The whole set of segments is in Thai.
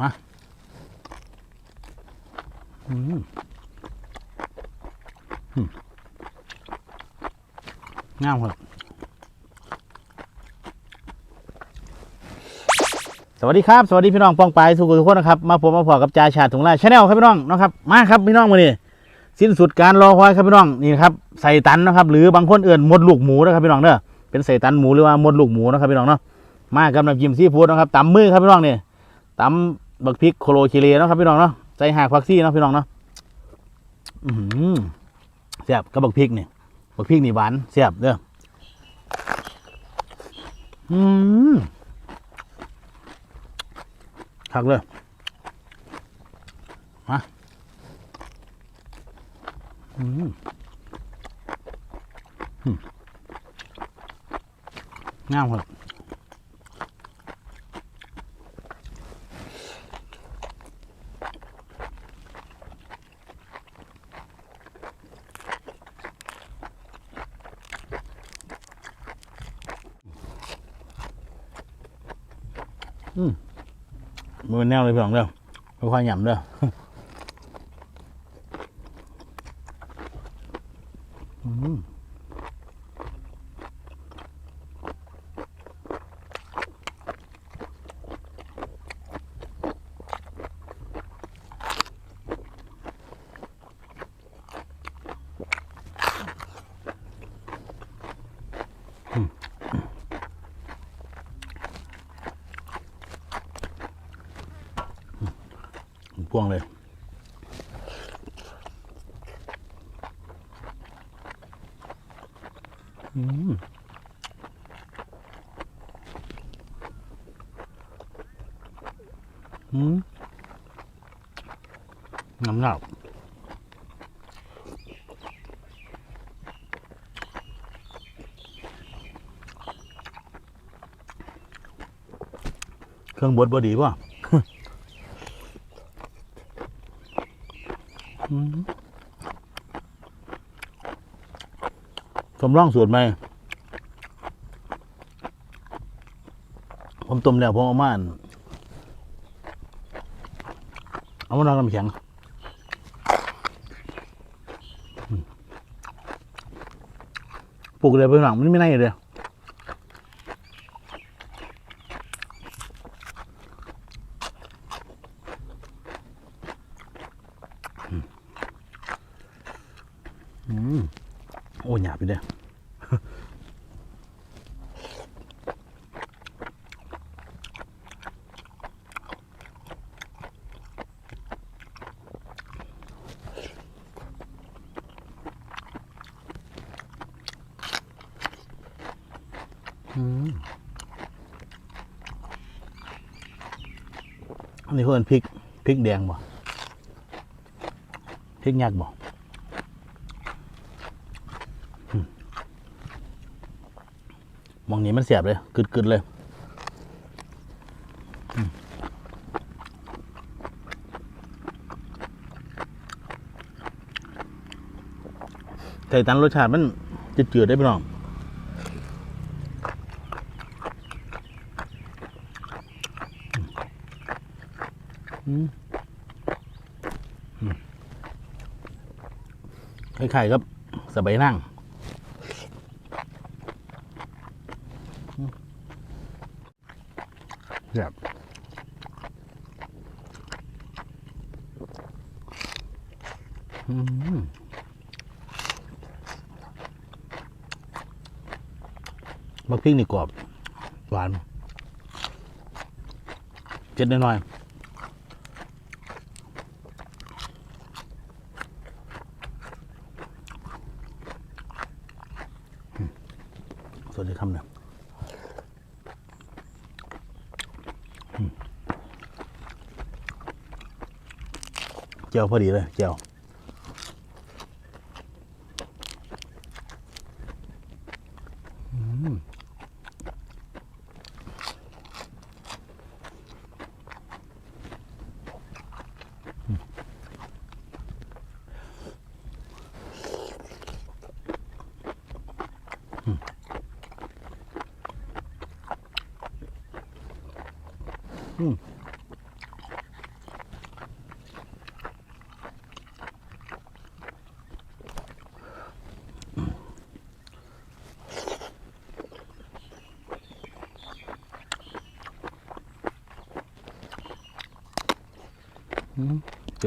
มาอืมอืมงามครับสวัสดีครับ สวัสดีพี่น้องปองปายทุกคนทุกคนนะครับ มาผมมาพอกับจ่าชาถุงลายชาแนลครับพี่น้องนะครับ มาครับพี่น้องมาเนี่สิ้นสุดการรอคอยครับพี่น้องนี่ครับใส่ตันนะครับ หรือบางคนเอื่นมดลูกหมูนะครับพี่น้องเด้อเป็นใส่ตันหมูหรือว่ามดลูกหมูนะครับพี่น้องเนาะมากับน้ำจิ้มซีฟู้ดนะครับตำมือครับพี่น้องเนี่ยตำ บักพริกโคโลคิเลเนาะครับพี่น้องเนาะใส่หากฟักซี่เนาะพี่น้องเนาะอือหือแซ่บกับบักพริกนี่บักพริกนี่หวานแซ่บเด้ออืมคักเลยมาอืมอืมงามครับ มือแนวเลยพี่น้องเด้อค่อยๆหย่ำเด้อมพ วงเลย อืมอืมน้ำหนักเครื่องบดบดีป่ะ อืม สมร่องสูตรไหม ผมต้มแล้วผมเอามันเอามานอนน้ำแข็งปลูกเลยไปหลังมันไม่น่เลย อืมโอ้ยหยาบไปเลยอืมอันนี้เพื่อนพริกพริกแดงบ่พริกยักษ์บ่อืม มองนี้มันเสียบเลยกึดๆเลยไก่ตันรสชาติมันจืดๆได้พี่น้องอืมอืมคล้ายๆกับสบายนั่งอืม แบบอืมบักพริกนี่กรอบหวานเจ็ดน้อยๆ จียวพอดีเลยเจียวอืม อืมเจ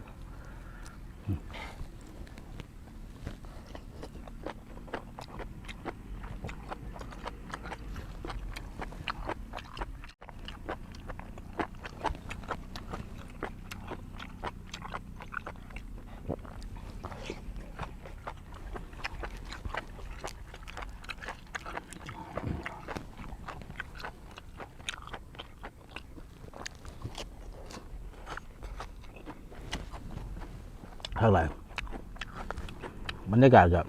ข้างหลังบรรยากาศกับ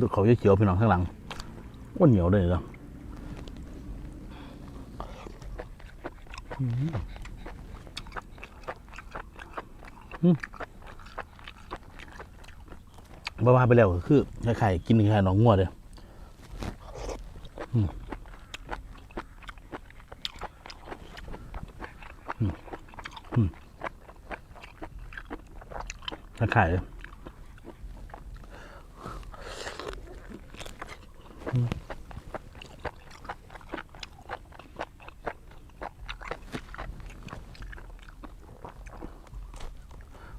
ดูเขาเขียวพี่น้องข้างหลังว่าเหนียวเลยนะอืมอืมบ้าไปแล้วก็คือคล้ายๆกินคล้ายๆหนองงัวเลยอืม ตะไคล้ายเลยอืม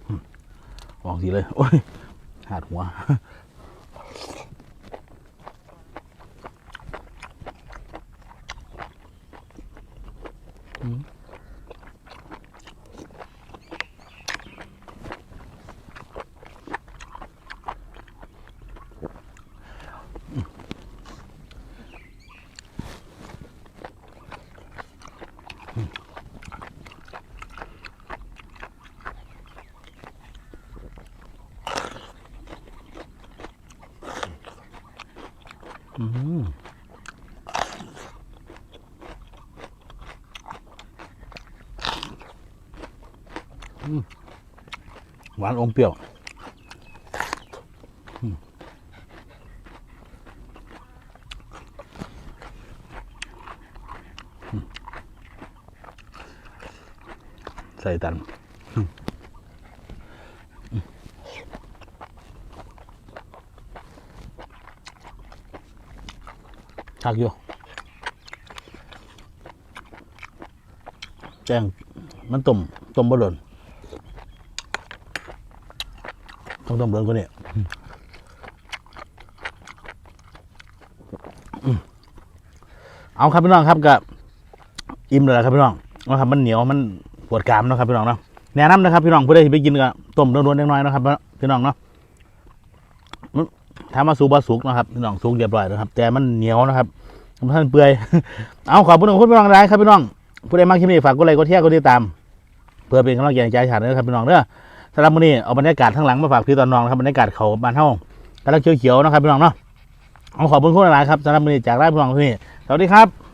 อืมออกสีเลย โอ้ย หาดหัว อืมหวานอมเปรี้ยวใส่ตันอืมอืม ชักอยู่แจ้งมันต้มต้มบะหล่นต้องต้มเดินกว่านี้เอาครับพี่น้องครับกับอิ่มเลยครับพี่น้องนะครับมันเหนียวมันปวดกรามนะครับพี่น้องเนาะแนะนำนะครับพี่น้องผู้ใดที่ไปกินก็ต้มโดนๆเล็กน้อยนะครับพี่น้องเนาะ ถามว่าสุกบ่สุกนะครับพี่น้องสุกเรียบร้อยนะครับ แต่มันเหนียวนะครับมันท่านเปื่อย เอาขอบคุณคุณพี่น้องหลายครับพี่น้อง ผู้ใดมาคลิปนี้ฝากกดไลค์กดแชร์กดติดตาม เพื่อเป็นกำลังใจให้ใจฉันนะครับพี่น้องเด้อสำหรับมื้อนี้เอาบรรยากาศข้างหลังมาฝากพี่ตอนน้องนะครับบรรยากาศเขาบ้านเฮากำลังเขียวๆนะครับพี่น้องเนาะเอาขอบคุณคุณหลายครับสำหรับมื้อนี้จากไร่พี่น้องที่นี่สวัสดีครับ